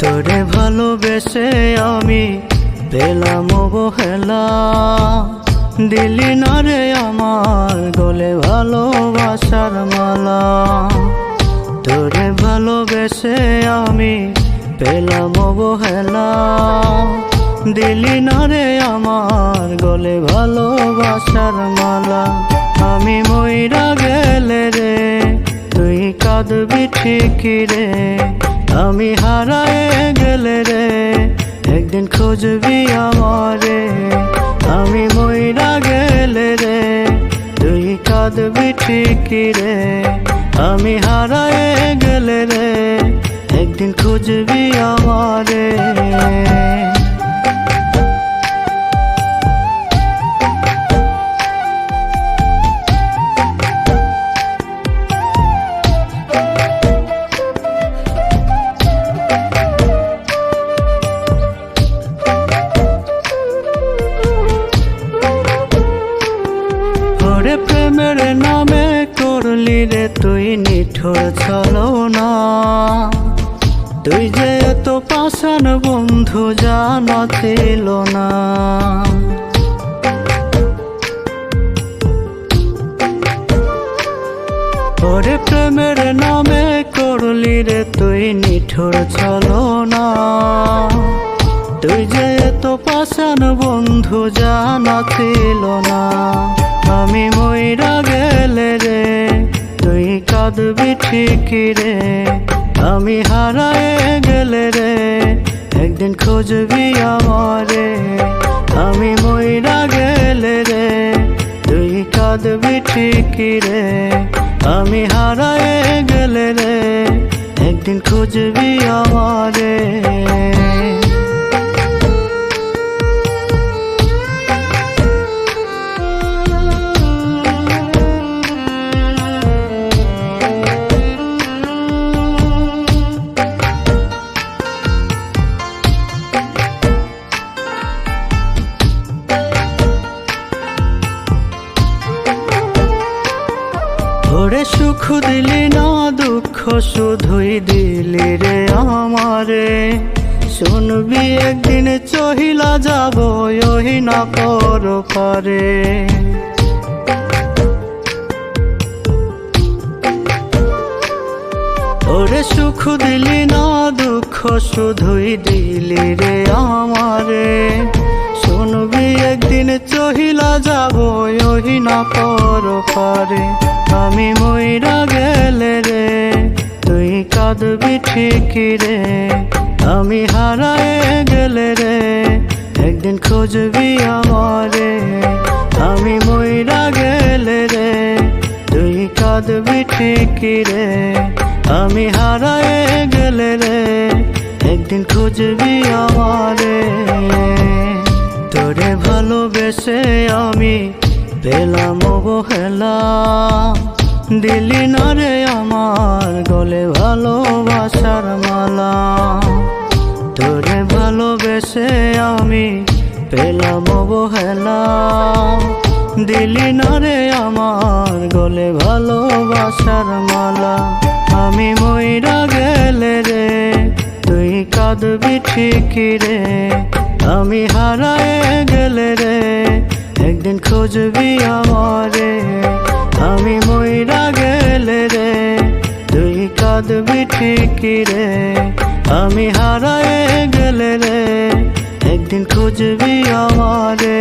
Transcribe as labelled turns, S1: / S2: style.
S1: ভালোবেসে আমি পেলাম অবহেলা দিলি না রে আমার গলে ভালোবাসার মালা। তোরে ভালোবেসে আমি পেলাম অবহেলা দিলি না রে আমার গলে ভালোবাসার মালা। আমি মইরা গেলে রে, তুই কাঁদবি ঠিকই রে। আমি হারায়ে গেলে রে একদিন খুঁজবি আমারে, আমি মইরা গেলে রে। তুই কাঁদবি ঠিকই রে, আমি হারায়ে গেলে রে। একদিন খুঁজবি আমারে। প্রেমের নামে করলি রে তুই নিঠোর ছলো না তুই যে এত পাশান বন্ধু, জানা ছিল না। ওরে প্রেমের নামে করলি রে তুই নিঠোর ছলো না তুই যে এত পাশান বন্ধু জানা ছিল না। আমি মইরা গেলে রে, তুই কাঁদবি ঠিকই রে। আমি হারায়ে গেলে রে, একদিন খুঁজবি আমারে। আমি মইরা গেলে রে, তুই কাঁদবি ঠিকই রে। আমি হারায়ে গেলে রে, একদিন খুঁজবি আমারে। ওরে সুখ দিলি না দুঃখ, শুধুই দিলি রে আমারে। শুনবি একদিন চহিলা যাব ওহি না পর পারে। ওরে সুখ দিলি না দুঃখ, শুধুই দিলি রে আমারে। শুনবি একদিন চহিলা যাব, ওহি না পর পারে। আমি মইরা গেলে রে, তুই কাঁদবি ঠিকই রে। আমি হারায়ে গেলে রে, একদিন খুঁজবি আমারে। আমি মইরা গেলে রে, তুই কাঁদবি ঠিকই রে। আমি হারায়ে গেলে রে, একদিন খুঁজবি আমারে। তোরে ভালোবেসে আমি পেলাম অবহেলা দিলি না রে আমার গলে ভালোবাসার মালা। তোরে ভালোবেসে আমি পেলাম অবহেলা দিলি না রে আমার গলে ভালোবাসার মালা। আমি মইরা গেলে রে, তুই কাঁদবি ঠিকই রে। আমি হারায়ে গেলে রে একদিন খুঁজবি আমারে, আমি মইরা গেলে রে। তুই কাঁদবি ঠিকই রে, আমি হারায়ে গেলে রে। একদিন খুঁজবি আমারে।